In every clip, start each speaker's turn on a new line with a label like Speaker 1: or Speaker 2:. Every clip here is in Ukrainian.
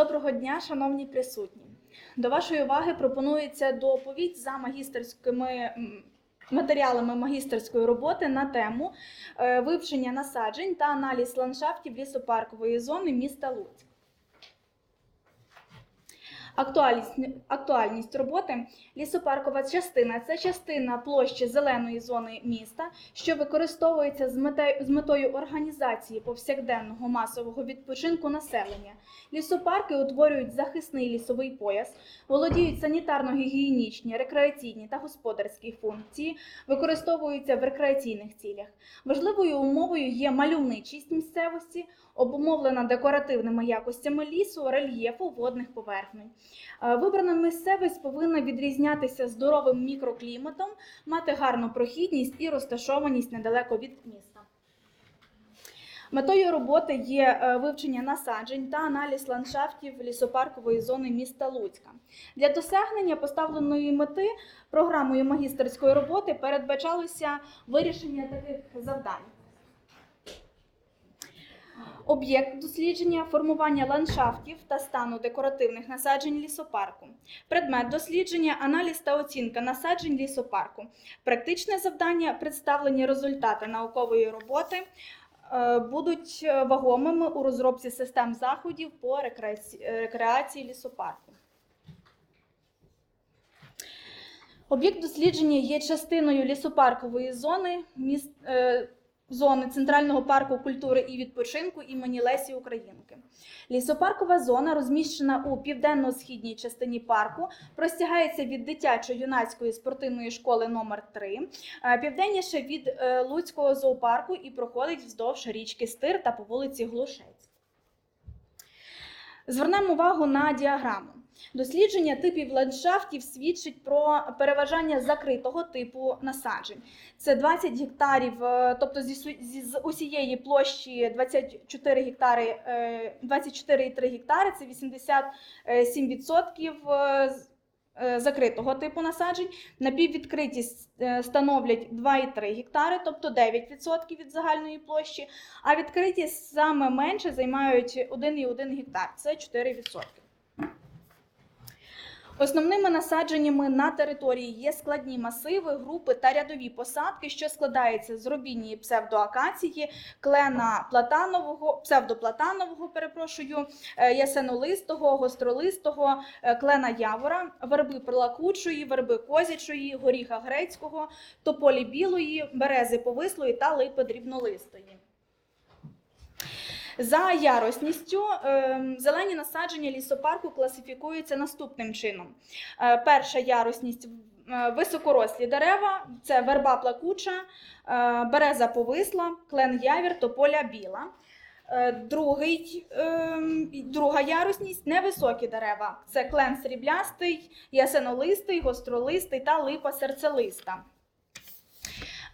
Speaker 1: Доброго дня, шановні присутні. До вашої уваги пропонується доповідь за магістерськими матеріалами магістерської роботи на тему е, вивчення насаджень та аналіз ландшафтів лісопаркової зони міста Луцьк. Актуальність, актуальність роботи лісопаркова частина це частина площі зеленої зони міста, що використовується з метою, з метою організації повсякденного масового відпочинку населення. Лісопарки утворюють захисний лісовий пояс, володіють санітарно-гігієнічні, рекреаційні та господарські функції, використовуються в рекреаційних цілях. Важливою умовою є мальовничість місцевості, обумовлена декоративними якостями лісу, рельєфу, водних поверхнень. Е, Вибрана місцевість повинна відрізнятися здоровим мікрокліматом, мати гарну прохідність і розташованість недалеко від міста. Метою роботи є е, вивчення насаджень та аналіз ландшафтів лісопаркової зони міста Луцька. Для досягнення поставленої мети програмою магістерської роботи передбачалося вирішення таких завдань. Об'єкт дослідження формування ландшафтів та стану декоративних насаджень лісопарку. Предмет дослідження аналіз та оцінка насаджень лісопарку. Практичне завдання представлені результати наукової роботи е, будуть е, вагомими у розробці систем заходів по рекреації лісопарку. Об'єкт дослідження є частиною лісопаркової зони міст, е, зони Центрального парку культури і відпочинку імені Лесі Українки. Лісопаркова зона розміщена у південно-східній частині парку, простягається від дитячо-юнацької спортивної школи номер 3 е, південніше від е, Луцького зоопарку і проходить вздовж річки Стир та по вулиці Глушець. Звернемо увагу на діаграму. Дослідження типів ландшафтів свідчить про переважання закритого типу насаджень. Це 20 гектарів, е, тобто зі, з усієї площі 24 гектари, е, 24,3 гектари, це 87% е, з- е, закритого типу насаджень. Напіввідкритість е, становлять 2,3 гектари, тобто 9% від загальної площі, а відкриті саме менше займають 1,1 гектар, це 4%. Основними насадженнями на території є складні масиви, групи та рядові посадки, що складаються з робінії псевдоакації, клена платанового, псевдоплатанового, перепрошую, е, ясенолистого, гостролистого, е, клена явора, верби прилакучої, верби козячої, горіха грецького, тополі білої, берези повислої та липи дрібнолистої. За яросністю е, зелені насадження лісопарку класифікуються наступним чином. Е, Перша яросність е, високорослі дерева це верба плакуча, е, береза повисла, клен явір, тополя біла. Другий, е, друга ярусність невисокі дерева. Це клен сріблястий, ясенолистий, гостролистий та липа серцелиста.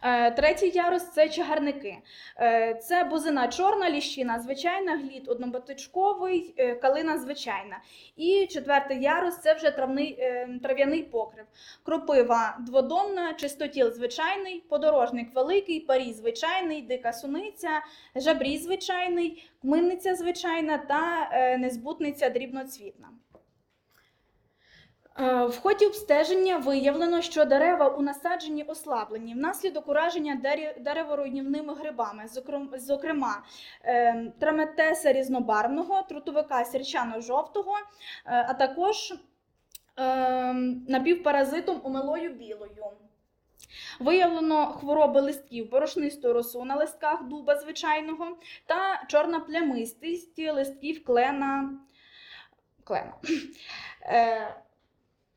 Speaker 1: Е, Третій ярус це чагарники. Е, Це бузина чорна, ліщина звичайна, глід однобатичковий, е, калина звичайна. І четвертий ярус це вже травний, трав'яний покрив. Кропива дводонна, чистотіл звичайний, подорожник великий, парій звичайний, дика суниця, жабрій звичайний, кминниця звичайна та незбутниця дрібноцвітна. Е, В ході обстеження виявлено, що дерева у насадженні ослаблені внаслідок ураження дерев- дереворуйнівними грибами, зокрема е, траметеса різнобарвного, трутовика сірчано-жовтого, е, а також напівпаразитом умилою білою. Виявлено хвороби листків, борошнисту росу на листках дуба звичайного та чорна плямистість листків клена. клена.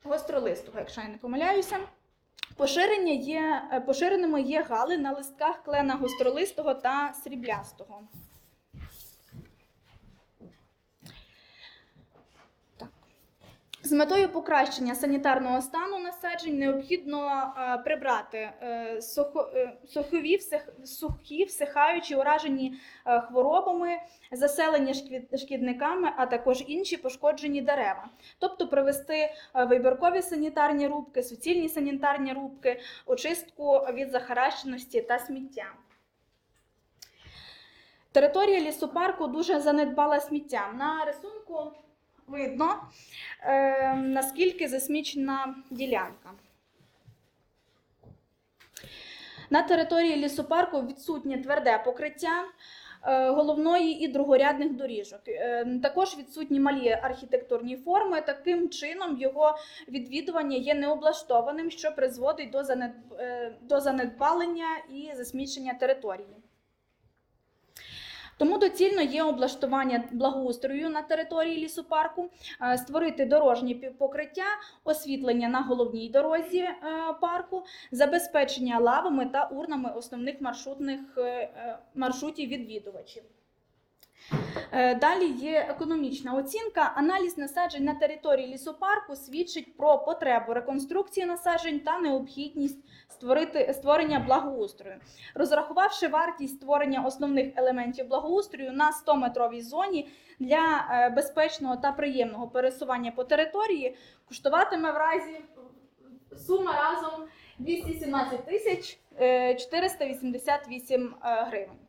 Speaker 1: Гостролистого, якщо я не помиляюся. Поширення є, е, поширеними є гали на листках клена гостролистого та сріблястого. З метою покращення санітарного стану насаджень необхідно е, прибрати е, е, сухові, сухі, всихаючі, уражені хворобами, заселені шкідниками, а також інші пошкоджені дерева. Тобто провести вибіркові санітарні рубки, суцільні санітарні рубки, очистку від захаращеності та сміття. Територія лісопарку дуже занедбала сміттям. На рисунку видно, е, наскільки засмічена ділянка. На території лісопарку відсутнє тверде покриття е, головної і другорядних доріжок. Е, Також відсутні малі архітектурні форми. Таким чином його відвідування є необлаштованим, що призводить до е, до занедбалення і засмічення території. Тому доцільно є облаштування благоустрою на території лісопарку, е, створити дорожні покриття, освітлення на головній дорозі е, парку, забезпечення лавами та урнами основних маршрутних е, маршрутів відвідувачів. Е, Далі є економічна оцінка. Аналіз насаджень на території лісопарку свідчить про потребу реконструкції насаджень та необхідність створити створення благоустрою. Розрахувавши вартість створення основних елементів благоустрою на 100-метровій зоні для е, безпечного та приємного пересування по території, коштуватиме в разі сума разом 217 тисяч е, 488 е, гривень.